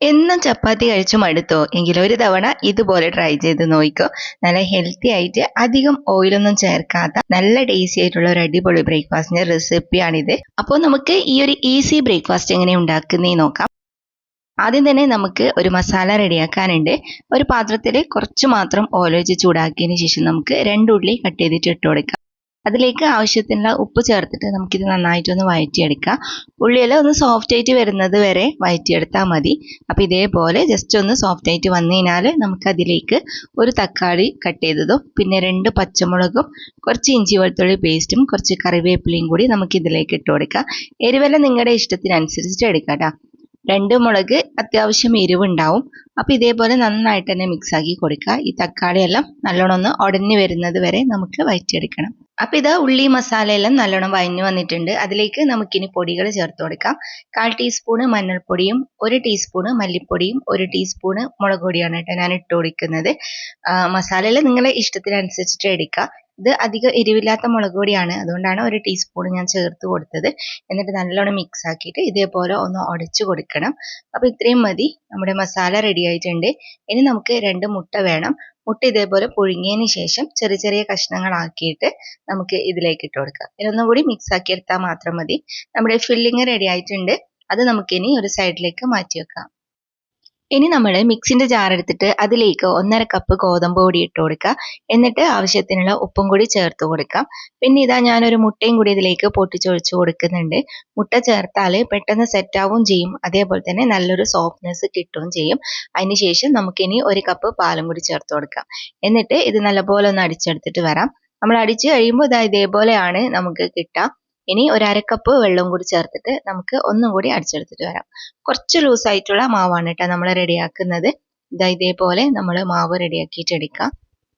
എന്നും ചപ്പാത്തി കഴിച്ചു മടുത്തോ? എങ്കിൽ ഒരു തവണ ഇതുപോലെ ട്രൈ ചെയ്ത് നോക്കിക്കോ നല്ല ഹെൽത്തി ആയിട്ട് അധികം ഓയിലൊന്നും ചേർക്കാത്ത നല്ല ടേസ്റ്റി ആയിട്ടുള്ള ഒരു അടിപൊളി ബ്രേക്ക്ഫാസ്റ്റിന്റെ റെസിപ്പിയാണിത് അപ്പോൾ നമുക്ക് ഈ ഒരു ഈസി ബ്രേക്ക്ഫാസ്റ്റ് എങ്ങനെ ഉണ്ടാക്കുന്നേ നോക്കാം. ആദ്യം തന്നെ നമുക്ക് ഒരു മസാല റെഡിയാക്കാനുണ്ട് ഒരു പാത്രത്തിൽ കുറച്ച് മാത്രം വെച്ച് ചൂടാക്കിയതിന് ശേഷം നമുക്ക് രണ്ട് ഉള്ളി കട്ട് ചെയ്തിട്ട് ഇട്ട് കൊടുക്കാം. അതിലേക്ക് ആവശ്യത്തിനുള്ള ഉപ്പ് ചേർത്തിട്ട് നമുക്കിത് നന്നായിട്ടൊന്ന് വഴറ്റിയെടുക്കാം ഉള്ളിയെല്ലാം ഒന്ന് സോഫ്റ്റ് ആയിട്ട് വരുന്നത് വരെ വഴറ്റിയെടുത്താൽ മതി. അപ്പോൾ ഇതേപോലെ ജസ്റ്റ് ഒന്ന് സോഫ്റ്റ് ആയിട്ട് വന്നു കഴിഞ്ഞാൽ നമുക്കതിലേക്ക് ഒരു തക്കാളി കട്ട് ചെയ്തതും പിന്നെ രണ്ട് പച്ചമുളകും കുറച്ച് ഇഞ്ചി വെളുത്തുള്ളി പേസ്റ്റും കുറച്ച് കറിവേപ്പിലയും കൂടി നമുക്കിതിലേക്ക് ഇട്ട് കൊടുക്കാം. എരിവെല്ലാം നിങ്ങളുടെ ഇഷ്ടത്തിനനുസരിച്ചിട്ട് എടുക്കാം കേട്ടോ രണ്ട് മുളക് അത്യാവശ്യം എരിവുണ്ടാവും. അപ്പോൾ ഇതേപോലെ നന്നായിട്ട് തന്നെ മിക്സ് ആക്കി കൊടുക്കുക. ഈ തക്കാളി എല്ലാം നല്ലോണം ഒന്ന് ഉടഞ്ഞു വരുന്നത് വരെ നമുക്ക് വയറ്റിയെടുക്കണം. അപ്പം ഇത് ഉള്ളി മസാലയെല്ലാം നല്ലോണം വഴഞ്ഞു വന്നിട്ടുണ്ട്. അതിലേക്ക് നമുക്കിനി പൊടികൾ ചേർത്ത് കൊടുക്കാം. കാൽ ടീസ്പൂണ് മഞ്ഞൾപ്പൊടിയും ഒരു ടീസ്പൂണ് മല്ലിപ്പൊടിയും ഒരു ടീസ്പൂണ് മുളക് പൊടിയാണ് കേട്ടോ ഞാൻ ഇട്ട് കൊടുക്കുന്നത്. മസാലയെല്ലാം നിങ്ങളെ ഇഷ്ടത്തിനനുസരിച്ചിട്ട് എടുക്കുക. ഇത് അധികം എരിവില്ലാത്ത മുളക് പൊടിയാണ്. അതുകൊണ്ടാണ് ഒരു ടീസ്പൂൺ ഞാൻ ചേർത്ത് കൊടുത്തത്. എന്നിട്ട് നല്ലോണം മിക്സ് ആക്കിയിട്ട് ഇതേപോലെ ഒന്ന് ഉടച്ചു കൊടുക്കണം. അപ്പോൾ ഇത്രയും മതി. നമ്മുടെ മസാല റെഡി ആയിട്ടുണ്ട്. ഇനി നമുക്ക് രണ്ട് മുട്ട വേണം. മുട്ട ഇതേപോലെ പുഴുങ്ങിയതിന് ശേഷം ചെറിയ ചെറിയ കഷ്ണങ്ങളാക്കിയിട്ട് നമുക്ക് ഇതിലേക്ക് ഇട്ട് കൊടുക്കാം. ഇതൊന്നും കൂടി മിക്സ് ആക്കി എടുത്താൽ മാത്രം മതി. നമ്മുടെ ഫില്ലിങ് റെഡി ആയിട്ടുണ്ട്. അത് നമുക്കിനി ഒരു സൈഡിലേക്ക് മാറ്റി വെക്കാം. ഇനി നമ്മൾ മിക്സിന്റെ ജാർ എടുത്തിട്ട് അതിലേക്ക് ഒന്നര കപ്പ് ഗോതമ്പ് പൊടി ഇട്ട് കൊടുക്കുക. എന്നിട്ട് ആവശ്യത്തിനുള്ള ഉപ്പും കൂടി ചേർത്ത് കൊടുക്കാം. പിന്നെ ഇതാ ഞാനൊരു മുട്ടയും കൂടി ഇതിലേക്ക് പൊട്ടിച്ചൊഴിച്ചു കൊടുക്കുന്നുണ്ട്. മുട്ട ചേർത്താൽ പെട്ടെന്ന് സെറ്റ് ആവുകയും ചെയ്യും. അതേപോലെ തന്നെ നല്ലൊരു സോഫ്റ്റ്നെസ് കിട്ടുകയും ചെയ്യും. അതിനുശേഷം നമുക്കിനി ഒരു കപ്പ് പാലും കൂടി ചേർത്ത് കൊടുക്കാം. എന്നിട്ട് ഇത് നല്ലപോലെ ഒന്ന് അടിച്ചെടുത്തിട്ട് വരാം. നമ്മൾ അടിച്ചു കഴിയുമ്പോൾ ഇതാ ഇതേപോലെയാണ് നമുക്ക് കിട്ടുക ഇനി ഒരു അരക്കപ്പ് വെള്ളം കൂടി ചേർത്തിട്ട് നമുക്ക് ഒന്നും കൂടി അടിച്ചെടുത്തിട്ട് വരാം. കുറച്ച് ലൂസ് ആയിട്ടുള്ള മാവാണ് കേട്ടോ നമ്മൾ റെഡിയാക്കുന്നത്. ഇതാ ഇതേപോലെ നമ്മൾ മാവ് റെഡിയാക്കിയിട്ട് എടുക്കാം.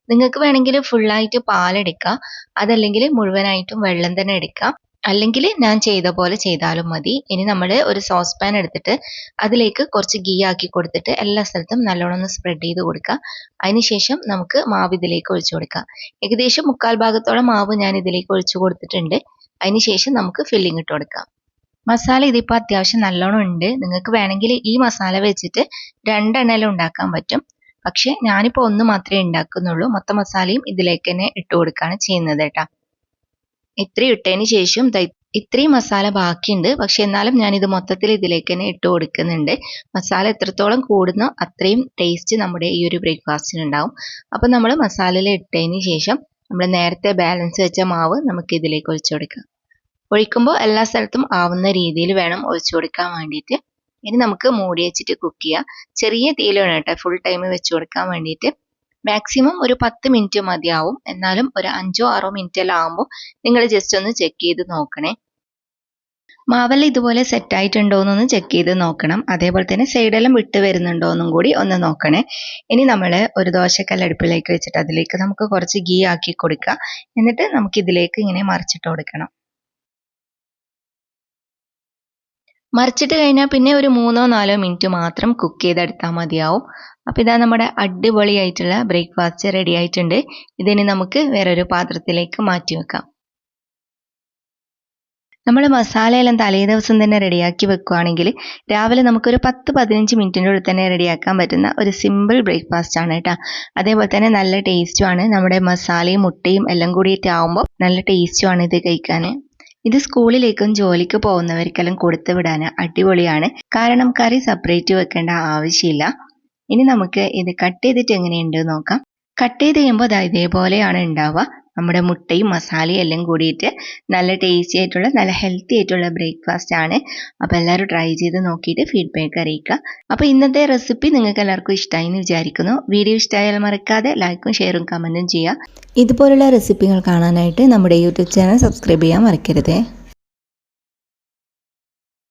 നിങ്ങൾക്ക് വേണമെങ്കിൽ ഫുള്ളായിട്ട് പാലെടുക്കാം അതല്ലെങ്കിൽ മുഴുവനായിട്ടും വെള്ളം തന്നെ എടുക്കാം. അല്ലെങ്കിൽ ഞാൻ ചെയ്ത പോലെ ചെയ്താലും മതി. ഇനി നമ്മൾ ഒരു സോസ് പാൻ എടുത്തിട്ട് അതിലേക്ക് കുറച്ച് ഗീ ആക്കി കൊടുത്തിട്ട് എല്ലാ സ്ഥലത്തും നല്ലോണം ഒന്ന് സ്പ്രെഡ് ചെയ്ത് കൊടുക്കുക അതിനുശേഷം നമുക്ക് മാവ് ഇതിലേക്ക് ഒഴിച്ചു കൊടുക്കാം. ഏകദേശം മുക്കാൽ ഭാഗത്തോളം മാവ് ഞാൻ ഇതിലേക്ക് ഒഴിച്ചു കൊടുത്തിട്ടുണ്ട്. അതിനുശേഷം നമുക്ക് ഫില്ലിംഗ് ഇട്ട് കൊടുക്കാം. മസാല ഇതിപ്പോൾ അത്യാവശ്യം നല്ലോണം ഉണ്ട്. നിങ്ങൾക്ക് വേണമെങ്കിൽ ഈ മസാല വെച്ചിട്ട് രണ്ടെണ്ണം ഉണ്ടാക്കാൻ പറ്റും. പക്ഷെ ഞാനിപ്പോൾ ഒന്ന് മാത്രമേ ഉണ്ടാക്കുന്നുള്ളൂ. മൊത്തം മസാലയും ഇതിലേക്ക് തന്നെ ഇട്ട് കൊടുക്കുകയാണ് ചെയ്യുന്നത് കേട്ടോ. ഇത്രയും ഇട്ടതിന് ശേഷം ഇത്രയും മസാല ബാക്കിയുണ്ട്. പക്ഷെ എന്നാലും ഞാൻ ഇത് മൊത്തത്തിൽ ഇതിലേക്ക് തന്നെ ഇട്ട് കൊടുക്കുന്നുണ്ട്. മസാല എത്രത്തോളം കൂടുന്നോ അത്രയും ടേസ്റ്റ് നമ്മുടെ ഈ ഒരു ബ്രേക്ക്ഫാസ്റ്റിന് ഉണ്ടാവും അപ്പം നമ്മൾ മസാലയിൽ ഇട്ടതിന് ശേഷം നമ്മൾ നേരത്തെ ബാലൻസ് വെച്ച മാവ് നമുക്ക് ഇതിലേക്ക് ഒഴിച്ചു കൊടുക്കാം. ഒഴിക്കുമ്പോൾ എല്ലാ സ്ഥലത്തും ആവുന്ന രീതിയിൽ വേണം ഒഴിച്ചു കൊടുക്കാൻ വേണ്ടിയിട്ട്. ഇനി നമുക്ക് മൂടി വെച്ചിട്ട് കുക്ക് ചെയ്യാം. ചെറിയ തീയിൽ വേണം കേട്ടോ ഫുൾ ടൈം വെച്ച് കൊടുക്കാൻ വേണ്ടിയിട്ട്. മാക്സിമം ഒരു പത്ത് മിനിറ്റ് മതിയാവും. എന്നാലും ഒരു അഞ്ചോ ആറോ മിനിറ്റ് എല്ലാം ആകുമ്പോൾ നിങ്ങൾ ജസ്റ്റ് ഒന്ന് ചെക്ക് ചെയ്ത് നോക്കണേ. മാവെല്ലാം ഇതുപോലെ സെറ്റ് ആയിട്ടുണ്ടോ എന്നൊന്ന് ചെക്ക് ചെയ്ത് നോക്കണം. അതേപോലെ തന്നെ സൈഡെല്ലാം വിട്ട് വരുന്നുണ്ടോ എന്നും കൂടി ഒന്ന് നോക്കണേ. ഇനി നമ്മൾ ഒരു ദോശക്കല്ല് അടുപ്പിലേക്ക് വെച്ചിട്ട് അതിലേക്ക് നമുക്ക് കുറച്ച് ഗീ ആക്കി കൊടുക്കുക എന്നിട്ട് നമുക്ക് ഇതിലേക്ക് ഇങ്ങനെ മറിച്ചിട്ട് കൊടുക്കണം. മറിച്ചിട്ട് കഴിഞ്ഞാൽ പിന്നെ ഒരു മൂന്നോ നാലോ മിനിറ്റ് മാത്രം കുക്ക് ചെയ്തെടുത്താൽ മതിയാവും. അപ്പോൾ ഇതാ നമ്മുടെ അടിപൊളിയായിട്ടുള്ള ബ്രേക്ക്ഫാസ്റ്റ് റെഡി ആയിട്ടുണ്ട്. ഇതിനി നമുക്ക് വേറൊരു പാത്രത്തിലേക്ക് മാറ്റി വെക്കാം. നമ്മൾ മസാലയെല്ലാം തലേ ദിവസം തന്നെ റെഡിയാക്കി വെക്കുകയാണെങ്കിൽ രാവിലെ നമുക്കൊരു പത്ത് പതിനഞ്ച് മിനിറ്റിന്റെ ഉള്ളിൽ തന്നെ റെഡിയാക്കാൻ പറ്റുന്ന ഒരു സിമ്പിൾ ബ്രേക്ക്ഫാസ്റ്റ് ആണ് കേട്ടോ. അതേപോലെ തന്നെ നല്ല ടേസ്റ്റുമാണ് നമ്മുടെ മസാലയും മുട്ടയും എല്ലാം കൂടിയിട്ട് ആവുമ്പോൾ നല്ല ടേസ്റ്റുമാണ് ഇത് കഴിക്കാൻ ഇത് സ്കൂളിലേക്കും ജോലിക്ക് പോകുന്നവർക്കെല്ലാം കൊടുത്തു വിടാൻ അടിപൊളിയാണ്. കാരണം കറി സെപ്പറേറ്റ് വെക്കേണ്ട ആവശ്യമില്ല. ഇനി നമുക്ക് ഇത് കട്ട് ചെയ്തിട്ട് എങ്ങനെയുണ്ട് നോക്കാം. കട്ട് ചെയ്ത് കഴിയുമ്പോൾ ഇതേപോലെയാണ് ഉണ്ടാവുക. നമ്മുടെ മുട്ടയും മസാലയും എല്ലാം കൂടിയിട്ട് നല്ല ടേസ്റ്റി ആയിട്ടുള്ള നല്ല ഹെൽത്തി ആയിട്ടുള്ള ബ്രേക്ക്ഫാസ്റ്റ് ആണ്. അപ്പോൾ എല്ലാവരും ട്രൈ ചെയ്ത് നോക്കിയിട്ട് ഫീഡ്ബാക്ക് അറിയിക്കുക. അപ്പോൾ ഇന്നത്തെ റെസിപ്പി നിങ്ങൾക്ക് എല്ലാവർക്കും ഇഷ്ടമായി എന്ന് വിചാരിക്കുന്നു. വീഡിയോ ഇഷ്ടമായാൽ മറക്കാതെ ലൈക്കും ഷെയറും കമന്റും ചെയ്യുക. ഇതുപോലുള്ള റെസിപ്പികൾ കാണാനായിട്ട് നമ്മുടെ യൂട്യൂബ് ചാനൽ സബ്സ്ക്രൈബ് ചെയ്യാൻ മറക്കരുതേ.